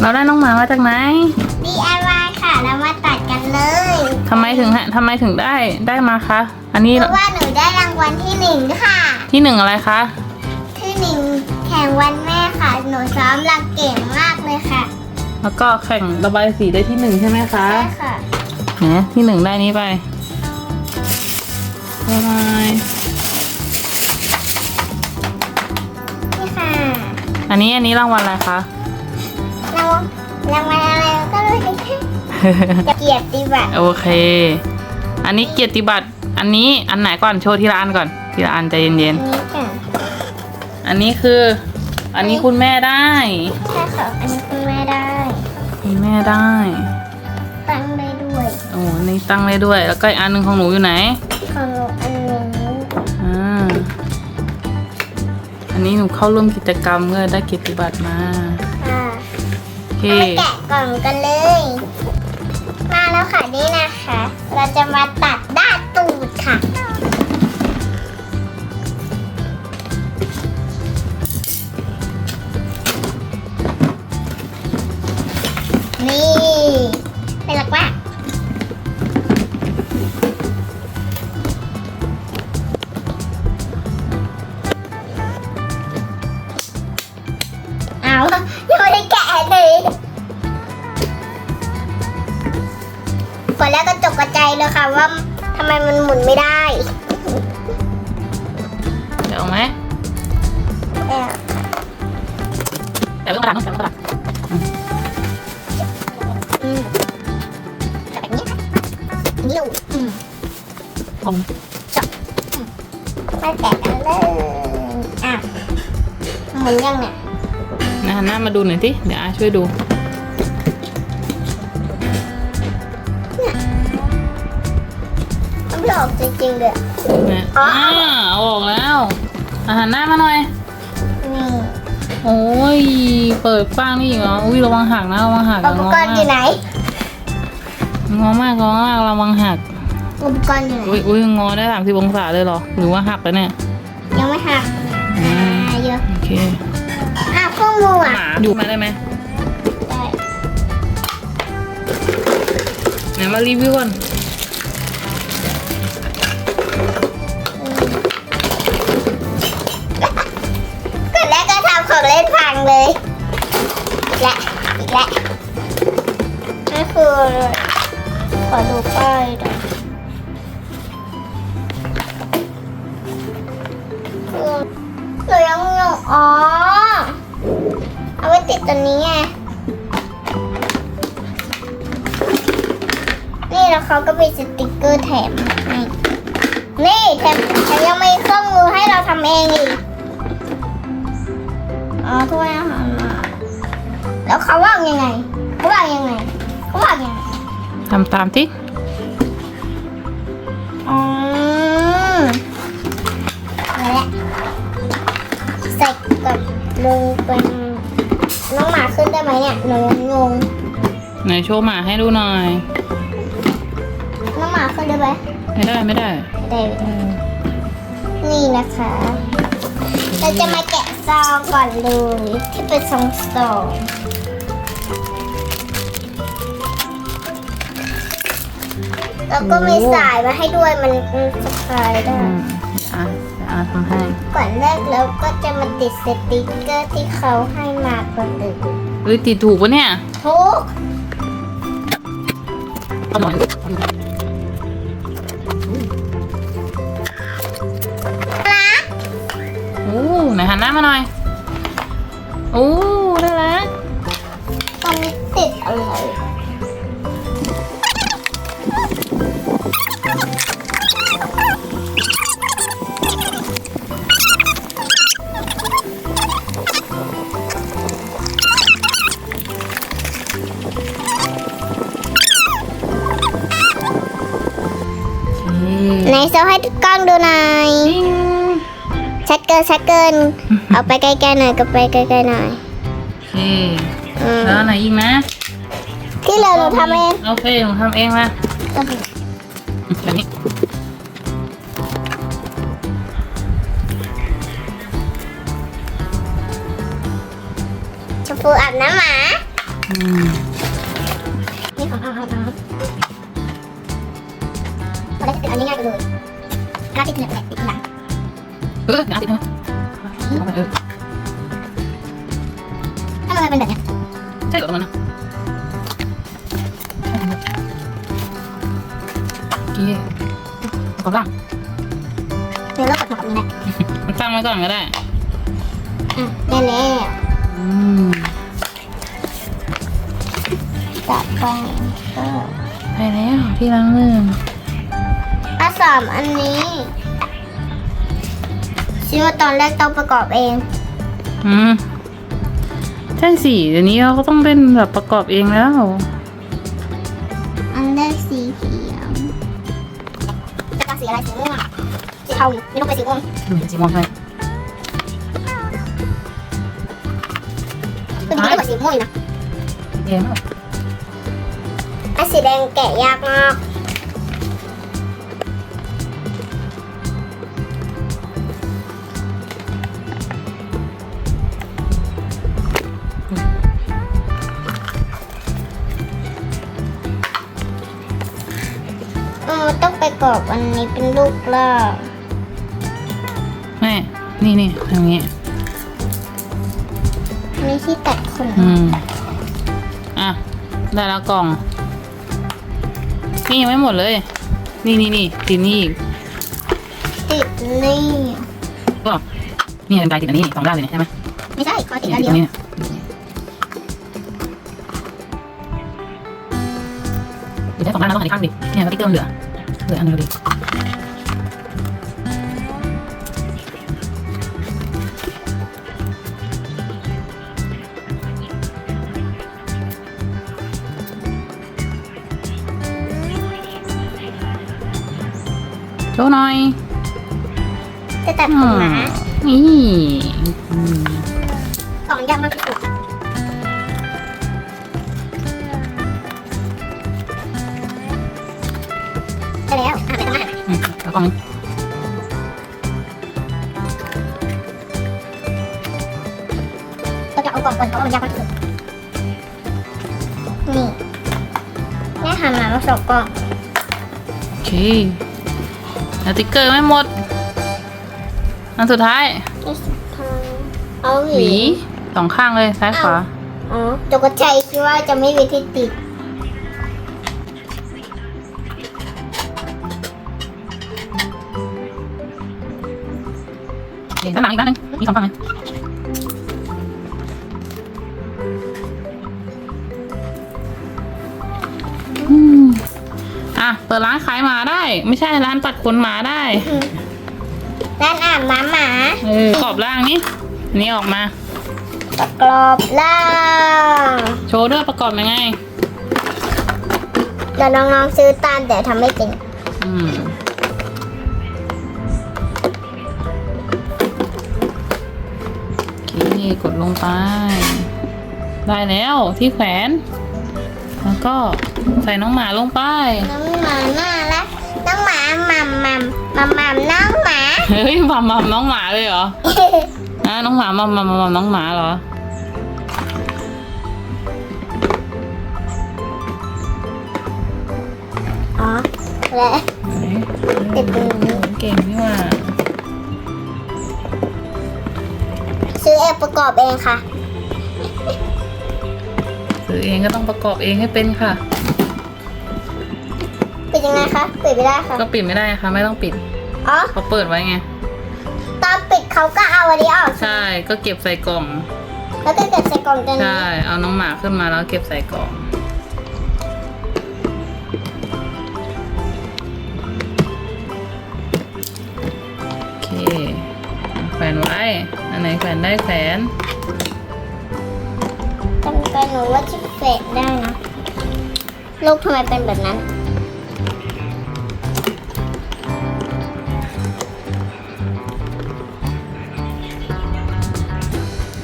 เราได้น้องหมามาจากไหน DIY ค่ะแล้วมาตัดกันเลยทำไมถึงฮะทำไมถึงได้ได้มาคะ อันนี้เพราะว่าหนูได้รางวัลที่หนึ่งค่ะ ที่หนึ่งอะไรคะ ที่หนึ่งแข่งวันแม่ค่ะ หนูซ้อมรังเก่งมากเลยค่ะ แล้วก็แข่งระบายสีได้ที่หนึ่งใช่ไหมคะใช่ค่ะเนี่ยที่หนึ่งได้นี้ไประบายนี่ค่ะ อันนี้อันนี้รางวัลอะไรคะ รางวัลรางวัลอะไรก็ไม่รู้จะเกียรติบัตรโอเค อันนี้เกียรติบัตร อันนี้อันไหนก่อนโชว์ทีละอันก่อน ทีละอันใจเย็นนี้ค่ะๆอันนี้คือ อันนี้คุณแม่ได้ใช่ค่ะอันนี้คุณแม่ได้คุณแม่ได้ ตั้งได้ด้วย โอ้นี่ตั้งได้ด้วย แล้วก็อันหนึ่งของหนูอยู่ไหน ของหนูอันนี้อ่าอันนี้หนูเข้าร่วมกิจกรรมก็ได้เกียรติบัตรมา มาแกะกล่องกันเลย มาแล้วค่ะนี่นะคะ เราจะมาตัดด้านตูดค่ะ อืมแบบนี้ค่ะนี่ดูอืมผมมาแกะกันเลยอะหมุนยังเนี่ยนะหน้ามาดูหน่อยสิเดี๋ยวอาช่วยดูมันหลอกจริงๆเลยนะอ๋ออ่าเออกแล้วอาหันหน้ามาหน่อย โอ้ย เปิดฟ้างนี่อีกเหรอ อุ้ยระวังหักนะระวังหักอุปกรณ์อยู่ไหน งอมากงอมากระวังหัก อุปกรณ์อยู่ไหน อุ้ยอุ้ยงอได้สามสิบองศาเลยเหรอ หรือว่าหักแล้วเนี่ย ยังไม่หักอือ่ามเยอะโอเคอะเครื่องมือหอะมาอยู่มาได้ไหมได้ไหนมารีวิวก่อน และอีกและนี่คือขอดูป้ายหน่อยอืมหนูยังงงอ๋อ เอาไว้ติดตัวนี้ไง นี่แล้วเขาก็มีสติกเกอร์แถมให้นี่แถมแถมยังมีเครื่องมือาวางยังไงเขาวางยังไงเขาวางยังไงทำตามที่อืมเอาละใส่กับลงเป็นน้องหมาขึ้นได้ไหมเนี่ยหนูยังงงไหนโชว์หมาให้ดูหน่อย น้องหมาขึ้นได้ไหมไม่ได้ไม่ได้ได้ นี่นะคะเราจะมาแกะซองก่อนเลยที่เป็นซองซอง แล้วก็มีสายมาให้ด้วยมันสะพายได้ อืมอะเดี๋ยวอาทำให้ ก่อนแรกแล้วก็จะมาติดสติกเกอร์ที่เขาให้มาคนอื่นเฮ้ยติดถูกปะเนี่ยทุกเอาหน่อยนะโอ้ไหนหันหน้ามาหน่อยโอ้ ไหนโซให้กล้องดูหน่อยปิ้งชัดเกินชัดเกิน เอาไปไกลๆหน่อยก็ไปไกลๆหน่อยโอเคอืมแล้วอันไหนอีกนะที่เหลือหนูทำเองโอเคหนูทำเองมาแบบนี้ชมพูอาบน้ำหมาออืมนี่ของเอาเอาเอาเรา ว้ก่อนก็ได้ อะได้แล้วอืมต่อไปก็ได้แล้วที่ล้างมือถ้าสามอันนี้คิดว่าตอนแรกต้องประกอบเอง อืมใช่สิเดี๋ยวนี้เราก็ต้องเล่นแบบประกอบเองแล้ว อันแรกสีเขียวจะกาสีอะไรสีม่วงสีเทาไม่ต้องเป็นสีม่วง อืมสีม่วงใช่ สีม่วงอีกนะสีแดงอะไอ้สีแดงแกะยากมากเออต้องไปกรอบอันนี้เป็นลูกล่างแม่นี่นี่ทางนี้ อันนี้ที่ตัดขนอืม อะ ได้แล้วกล่อง นี่ยังไม่หมดเลย นี่นี่นี่ติดนี่อีกติดนี่ก็นี่เป็นลายติดอันนี้สองด้านเลยเนี่ยใช่ไหมไม่ใช่ขอติดนี่อันติดเดีตยรวงนี้เนี่ยติดได้สองด้านแล้วต้องหันอีกข้างดิเนี่ยก็ติ๊กเกอร์เหลือเหลืออันนึงดิโช ว์หน่อย จะตัดขนหมานี่อืมสองอยางมากที่สุดได้แล้ว อะไปทำอาหารอืมแล้วกล่องนี้เราจะเอากล่องก่อนเพราะว่ามันยากมากที่สุดนี่แม่หันมามาสองกล่องโอเค แล้วติ๊กเกอร์ไม่หมด อันสุดท้ายที่สุดท้ายเอาหหวีวีสองข้างเลยซ้ายขวา อ๋อตกใจคิดว่าจะไม่มีที่ติดเดี๋ยวด้านหลังอีกด้านหนึงมีสองฝั่งเล เปิดร้านขายหมาได้ ไม่ใช่ร้านตัดขนหมาได้ด้านอาบน้ำหมาเออกรอบล่างนี้อันนี้ออกมาประกอบล่างโชว์ด้วยประกอบยังไงเดี๋ยวน้องๆซื้อตามแต่ทำไม่เป็นอืมโอเคกดลงไป ได้แล้วที่แขวน แล้วก็ใส่น้องหมาลงไป น้องหมาน่ารักน้องหมาหม่ำหม่ำหม่ำหม่ำน้องหมาเฮ้ยหมาหมาน้องหมาเลยเหรออะน้องหมาหมาหมาหมาน้องหมาเหรออ๋อและไหนติดตรงนี้เก่งนี่หว่าซื้อเองประกอบเองค่ะ ซื้อเองก็ต้องประกอบเองให้เป็นค่ะ ปิดยังไงคะปิดไม่ได้ค่ะก็ปิดไม่ได้ค่ะ ไม่ต้องปิดอ๋อเขาเปิดไว้ไงตอนปิดเขาก็เอาอันนี้ออกใช่ก็เก็บใส่กล่อง แล้วก็เก็บใส่กล่องตัวนี้ใช่เอาน้องหมาขึ้นมาแล้วเก็บใส่กล่องโอเคแขวนไว้อันไหนแขวนได้แขวนกันไกล หนูว่าที่เฟดได้นะลูกทำไมเป็นแบบนั้น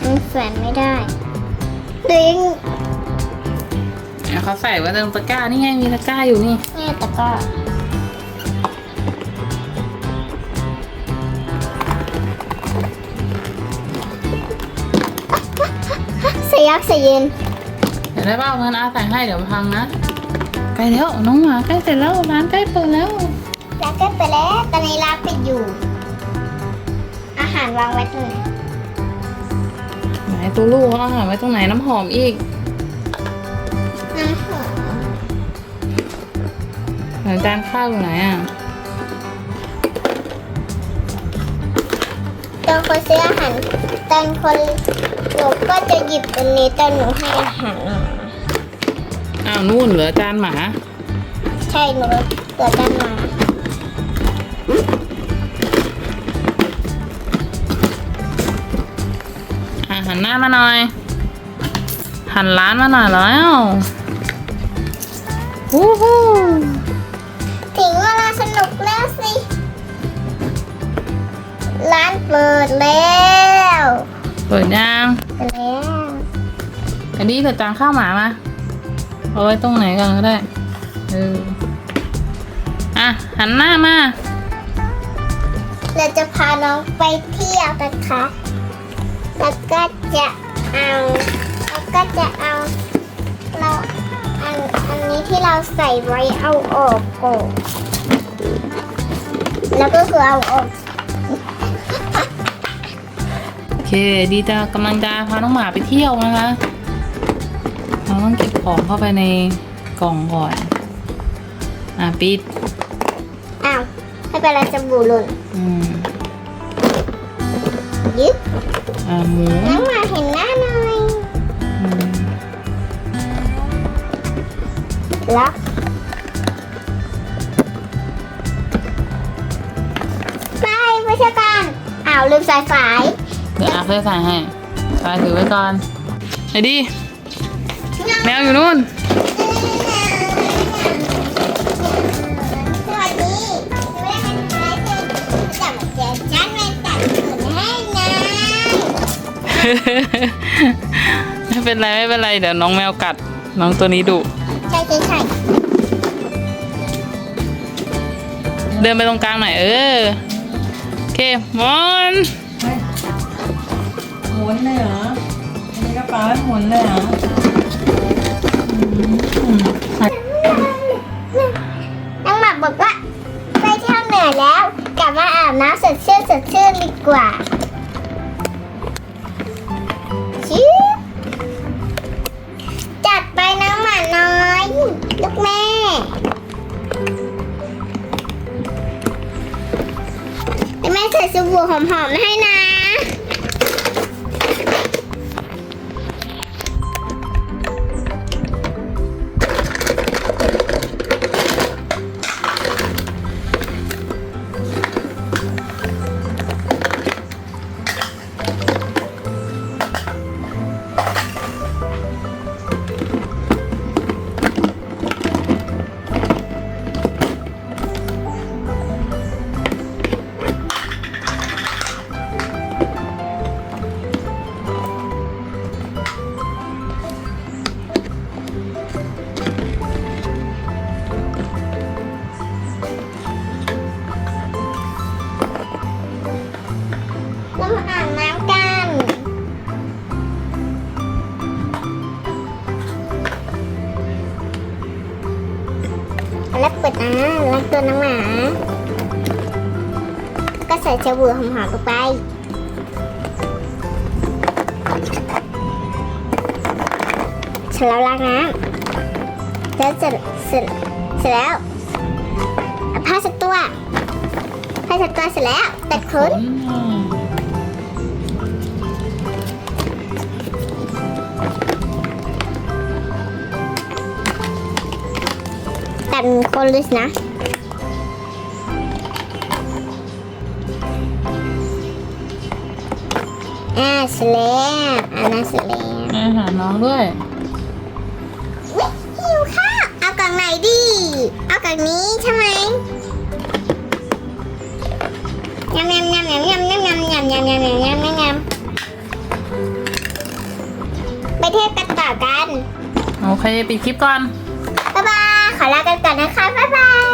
มันแฝนไม่ได้ดึงเอาเขาใส่ไว้ตรงตะกร้า นี่ไงมีตะกร้าอยู่นี่ นี่แต่ก็เสียกเสียเย็นเดี๋ยวได้เปล่างั้นอาใส่ให้เดี๋ยวพังนะใกล้แล้วน้องหมาใกล้เสร็จแล้วร้านใกล้เปิดแล้วแล้วก็ไปแล้วตอนนี้ร้านปิดอยู่ อาหารวางไว้ตรงไหนไหนตัวลูกเอาอาหารไว้ตรงไหนน้ำหอมอีกน้ำหอมไหนจานข้าวอยู่ไหนอะตอนคนซื้ออาหารตอนคน นูก็จะหยิบตรงนี้ตอนหนูให้อาหารหมาอ้าวนู่นเหลือจานหมา ใช่หนูเกิดกันมาอะหันหน้ามาหน่อย หันร้านมาหน่อยแล้ววู้ฮู้ถึงเวลาสนุกแล้วสิ ร้านเปิดแล้ว เปิดยังเปิดแล้ว อันนี้เดี๋ยวจานข้าวหมามาเอาไว้ตรงไหนก่อนก็ได้เอออะหันหน้ามา เราจะพาน้องไปเที่ยวนะคะ แล้วก็จะเอาแล้วก็จะเอาเราอันอันนี้ที่เราใส่ไว้เอาออกก่อนแล้วก็คือเอาออกโอเค ดีจะกำลังจะพาน้องหมาไปเที่ยวนะคะ เราต้องเก็บของเข้าไปในกล่องก่อน อะปิด อ้าวไม่เป็นไรจะบูหล่นอืมยึดอะหมูน้องหมาเห็นหน้าหน่อยอืมล็อกไปไม่ใช่กันอ้าวลืมสายไฟเดี๋ยวอาเคยใส่ให้ไปถือไว้ก่อนไอ้ดี แมวอยู่นู่นสวัสดีไม่เป็นไรเลยจับฉันไม่ตัดขนให้นะไม่เป็นไรไม่เป็นไร เดี๋ยวน้องแมวกัด น้องตัวนี้ดุใช่ใช่ใช่เดินไปตรงกลางหน่อยเออโอเคมอนหมุนเลยเหรออันนี้กระเป๋าหมุนเลยเหรอ น้องหมาบอกว่าไปเที่ยวเหนื่อยแล้ว กลับมาอาบน้ำสดชื่นสดชื่นดีกว่าชิจัดไปน้องหมาน้อย ลูกแม่แม่ใส่สบู่หอมๆให้นะ ตัวน้องหมา ก็ใส่สบู่หอมๆลงไปเสร็จแล้วล้างน้ำแล้วเสร็จเสร็จเสร็จแล้วเอาผ้าเช็ดตัวผ้าเช็ดตัวเสร็จแล้วตัดขนอืมตัดคนเลยสินะ อ่าเสร็จแล้วอ่าน่าเสร็จแล้วให้อาหารน้องด้วยวิหิวข้าวเอากล่องไหนดี เอากล่องนี้ใช่ไหมยำยำยำยำยำยำยำยำยำยำยำยำยำยำไปเที่ยวกันต่อกัน โอเค ปิดคลิปก่อน บ๊ายบาย ขอลากันก่อนนะคะ บ๊ายบาย